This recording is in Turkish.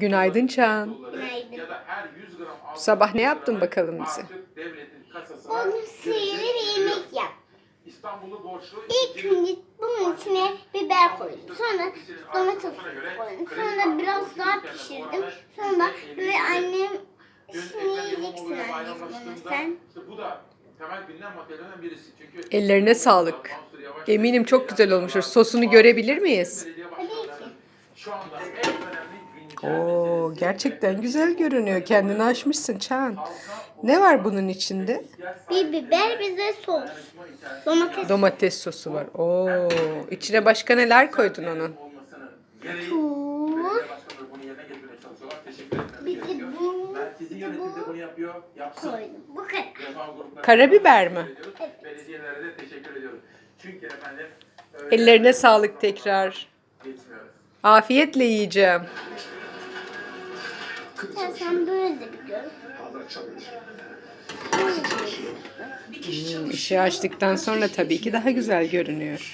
Günaydın Çağan. Günaydın. Ya da her 100 gram altın Sabah ne yaptın bakalım bize? artık devletin kasasına Onu girecek sihirli bir yemek yap. İstanbul'u borçlu İlk önce bunun içine biber koydum. Sonra domates koydum. Sonra biraz daha pişirdim. Sonra böyle annem şimdi yiyeceksin onu bayramlaştığında sen. işte bu da temel gündem materyallerinden birisi. Çünkü Ellerine sağlık. Eminim çok güzel olmuştur. Sosunu görebilir miyiz? Şu anda en önemli güncel Oo, gerçekten güzel görünüyor. Kendini aşmışsın Çağan. Ne var bunun içinde? Bir biber bize sos. Domates. Domates sosu var. Oo, içine başka neler koydun onun? Tuz. Bir de bu- Merkezi yönetim de bunu yapıyor. Yapsın. Koydum. Bu kadar. Karabiber mi? teşekkür ediyoruz. Belediyelere de teşekkür ediyoruz. Çünkü efendim öyle- Ellerine sağlık tekrar. Afiyetle yiyeceğim. Ya sen böyle de bir gör. Hmm, açtıktan sonra tabii ki daha güzel görünüyor.